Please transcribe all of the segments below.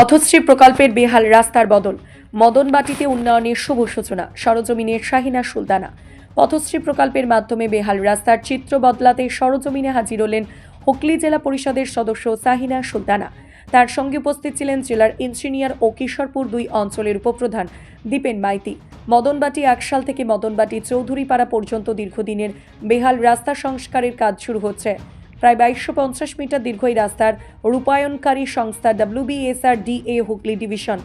পথশ্রী প্রকল্পের বেহাল রাস্তার বদল, মদনবাটিতে উন্নয়নের শুভ সূচনা, সরজমিনের শাহিনা সুলতানা। পথশ্রী প্রকল্পের মাধ্যমে বেহাল রাস্তার চিত্র বদলাতে সরজমিনে হাজির হলেন হুগলি জেলা পরিষদের সদস্য সাহিনা সুলতানা। তার সঙ্গে উপস্থিত ছিলেন জেলার ইঞ্জিনিয়ার ও কিশোরপুর দুই অঞ্চলের উপপ্রধান দীপেন মাইতি। মদনবাটি একশাল থেকে মদনবাটি চৌধুরীপাড়া পর্যন্ত দীর্ঘদিনের বেহাল রাস্তা সংস্কারের কাজ শুরু হচ্ছে। প্রায় বাইশশো পঞ্চাশ মিটার দীর্ঘ এই রাস্তার রূপায়ণকারী সংস্থা ডাব্লিউবিএসআর ডিএ হুগলি ডিভিশন।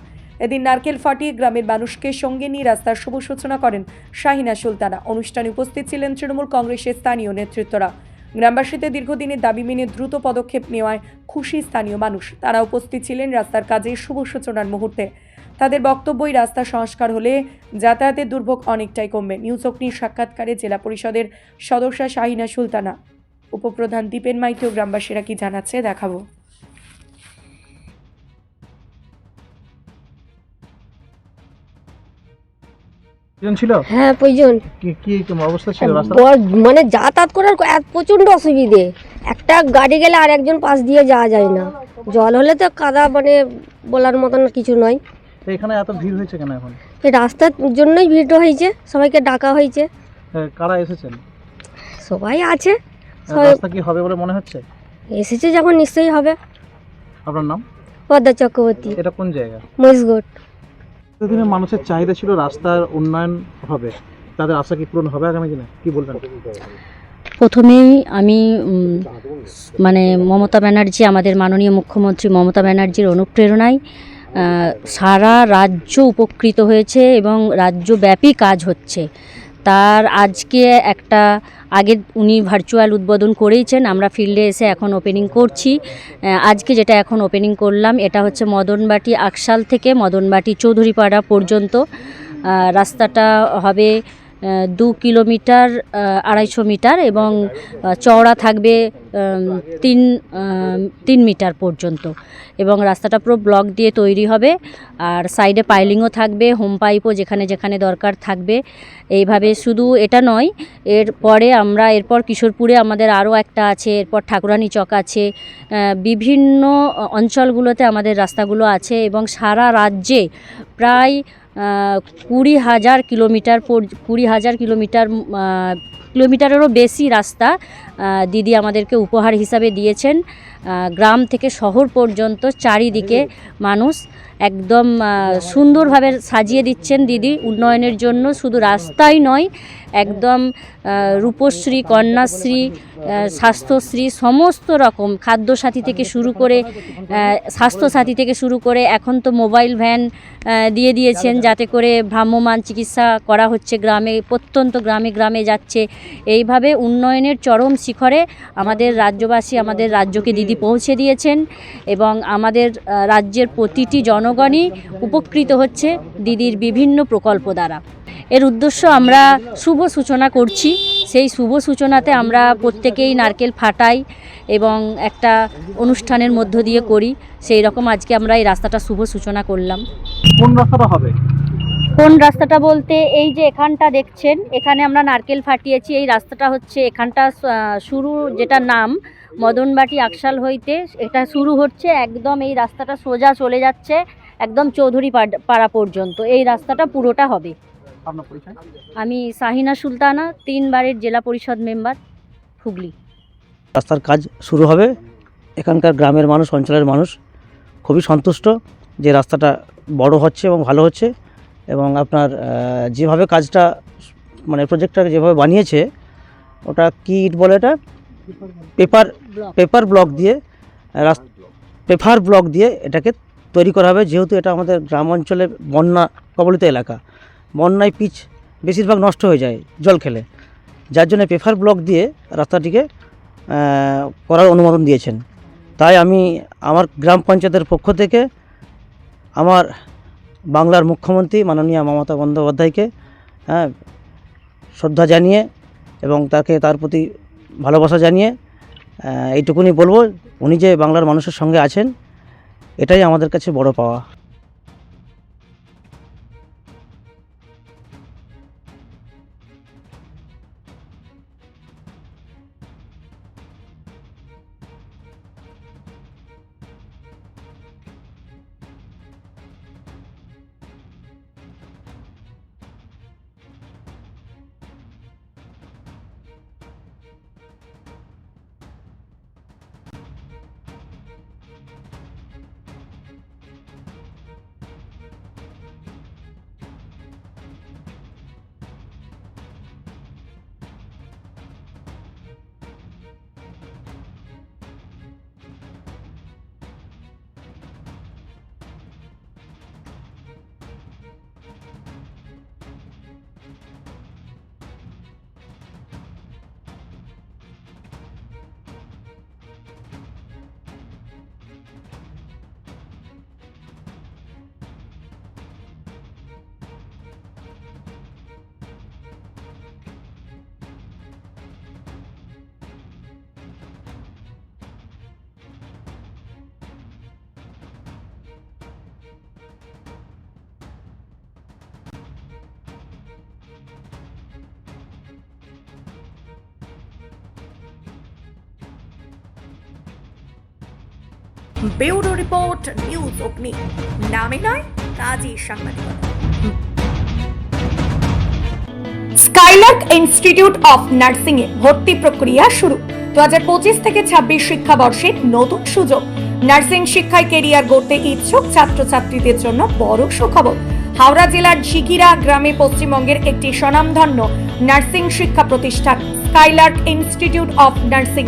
এদিন নারকেল ফাটিয়ে গ্রামের মানুষকে সঙ্গে নিয়ে রাস্তার শুভ সূচনা করেন শাহিনা সুলতানা। অনুষ্ঠানে উপস্থিত ছিলেন তৃণমূল কংগ্রেসের স্থানীয় নেতৃত্বরা। গ্রামবাসীদের দীর্ঘদিনের দাবি মেনে দ্রুত পদক্ষেপ নেওয়ায় খুশি স্থানীয় মানুষ। তারা উপস্থিত ছিলেন রাস্তার কাজে শুভ সূচনার মুহূর্তে। তাদের বক্তব্যই রাস্তা সংস্কার হলে যাতায়াতের দুর্ভোগ অনেকটাই কমবে। নিউজ অগ্নির সাক্ষাৎকারে জেলা পরিষদের সদস্যা শাহিনা সুলতানা। উপপ্রধান দীপেন মাইতি ও গ্রামবাসীরা কি জানাচ্ছে দেখাবো। ছিল? হ্যাঁ প্রয়োজন কি কি তোমার অবস্থা ছিল রাস্তা মানে যাতায়াত করার এত অসুবিধে। একটা গাড়ি গেলে আর একজন পাশ দিয়ে যাওয়া যায় না। জল হলে তো কাদা মানে বলার মতন কিছু নয়। এখানে এত ভিড় হয়েছে কেন এখন? এই রাস্তার জন্যই ভিড় হয়েছে সবাইকে ডাকা হয়েছে। হ্যাঁ, কারা এসেছেন? সবাই আছে। রাস্তা কি হবে বলে মনে হচ্ছে? এসেছে যখন নিশ্চয়ই হবে। আপনার নাম? পদ্মা চক্রবর্তী। এটা কোন জায়গা? মহিষগড় এতদিনে মানুষের চাহিদা ছিল রাস্তার উন্নয়ন হবে। তাদের আশা কি পূরণ হবে আগামী দিনে? কি বলবেন? প্রথমেই আমি মানে মমতা ব্যানার্জি আমাদের মাননীয় মুখ্যমন্ত্রী মমতা ব্যানার্জির অনুপ্রেরণায় সারা রাজ্য উপকৃত হয়েছে এবং রাজ্যব্যাপী কাজ হচ্ছে। তার আজকে একটা, আগে উনি ভার্চুয়াল উদ্বোধন করেইছেন, আমরা ফিল্ডে এসে এখন ওপেনিং করছি। আজকে যেটা এখন ওপেনিং করলাম, এটা হচ্ছে মদনবাটি আকশাল থেকে মদনবাটি চৌধুরীপাড়া পর্যন্ত। রাস্তাটা হবে দু কিলোমিটার আড়াইশো মিটার এবং চওড়া থাকবে তিন তিন মিটার পর্যন্ত। এবং রাস্তাটা পুরো ব্লক দিয়ে তৈরি হবে। আর সাইডে পাইলিংও থাকবে, হোম পাইপও যেখানে যেখানে দরকার থাকবে। এইভাবে শুধু এটা নয়, এর পরে আমরা, এরপর কিশোরপুরে আমাদের আরও একটা আছে, এরপর ঠাকুরানী চক আছে। বিভিন্ন অঞ্চলগুলোতে আমাদের রাস্তাগুলো আছে এবং সারা রাজ্যে প্রায় কুড়ি হাজার কিলোমিটার পর- কুড়ি হাজার কিলোমিটার কিলোমিটারেরও বেশি রাস্তা দিদি আমাদেরকে উপহার হিসাবে দিয়েছেন। গ্রাম থেকে শহর পর্যন্ত চারিদিকে মানুষ একদম সুন্দরভাবে সাজিয়ে দিচ্ছেন দিদি উন্নয়নের জন্য। শুধু রাস্তাই নয়, একদম রূপশ্রী, কন্যাশ্রী স্বাস্থ্যশ্রী, সমস্ত রকম খাদ্যসাথী থেকে শুরু করে স্বাস্থ্যসাথী থেকে শুরু করে এখন তো মোবাইল ভ্যান দিয়ে দিয়েছেন যাতে করে ভ্রাম্যমান চিকিৎসা করা হচ্ছে গ্রামে, প্রত্যন্ত গ্রামে গ্রামে যাচ্ছে। এইভাবে উন্নয়নের চরম শিখরে আমাদের রাজ্যবাসী আমাদের রাজ্যকে দিদি পৌঁছে দিয়েছেন এবং আমাদের রাজ্যের প্রতিটি জনগণই উপকৃত হচ্ছে দিদির বিভিন্ন প্রকল্প দ্বারা। এর উদ্দেশ্য আমরা শুভ সূচনা করছি। সেই শুভ সূচনাতে আমরা প্রত্যেকেই নারকেল ফাটাই এবং একটা অনুষ্ঠানের মধ্য দিয়ে করি। সেই রকম আজকে আমরা এই রাস্তাটা শুভ সূচনা করলাম। কোন রাস্তাটা হবে? কোন রাস্তাটা বলতে এই যে এখানটা দেখছেন এখানে আমরা নারকেল ফাটিয়েছি। এই রাস্তাটা হচ্ছে এখানটা শুরু যেটা নাম মদনবাটি আকশাল হইতে এটা শুরু হচ্ছে একদম এই রাস্তাটা সোজা চলে যাচ্ছে। একদম চৌধুরী পাড়- পাড়া পর্যন্ত। এই রাস্তাটা পুরোটা হবে। আমি সাহিনা সুলতানা তিনবারের জেলা পরিষদ মেম্বার হুগলি। রাস্তার কাজ শুরু হবে। এখানকার গ্রামের মানুষ অঞ্চলের মানুষ খুবই সন্তুষ্ট যে রাস্তাটা বড় হচ্ছে এবং ভালো হচ্ছে এবং আপনার যেভাবে কাজটা মানে প্রজেক্টটা যেভাবে বানিয়েছে ওটা কি ইট বলে এটা? পেপার পেপার ব্লক দিয়ে রাস- পেপার ব্লক দিয়ে এটাকে তৈরি করা হবে, যেহেতু এটা আমাদের গ্রাম অঞ্চলে বন্যা কবলিত এলাকা। বন্যায় পিচ বেশিরভাগ নষ্ট হয়ে যায় জল খেলে। যার জন্য পেপার ব্লক দিয়ে রাস্তাটিকে করার অনুমোদন দিয়েছেন। তাই আমি আমার গ্রাম পঞ্চায়েতের পক্ষ থেকে আমার বাংলার মুখ্যমন্ত্রী মাননীয় মমতা বন্দ্যোপাধ্যায়কে হ্যাঁ শ্রদ্ধা জানিয়ে এবং তাকে তার প্রতি ভালোবাসা জানিয়ে এইটুকুনি বলব। উনি যে বাংলার মানুষের সঙ্গে আছেন এটাই আমাদের কাছে বড় পাওয়া। ব্যুরো রিপোর্ট, নিউজ অগ্নি। নামে নয় কাজী সাংবাদিকতা স্কাইলার্ক ইনস্টিটিউট অফ নার্সিং এ ভর্তি প্রক্রিয়া শুরু। দু পঁচিশ থেকে ছাব্বিশ শিক্ষাবর্ষে নতুন সুযোগ। নার্সিং শিক্ষায় কেরিয়ার গড়তে ইচ্ছুক ছাত্রছাত্রীদের জন্য বড় সুখবর। হাওড়া জেলার ঝিকিরা গ্রামে পশ্চিমবঙ্গের একটি স্বনামধন্য নার্সিং শিক্ষা প্রতিষ্ঠান, স্কাইলার্ক ইনস্টিটিউট অফ নার্সিং।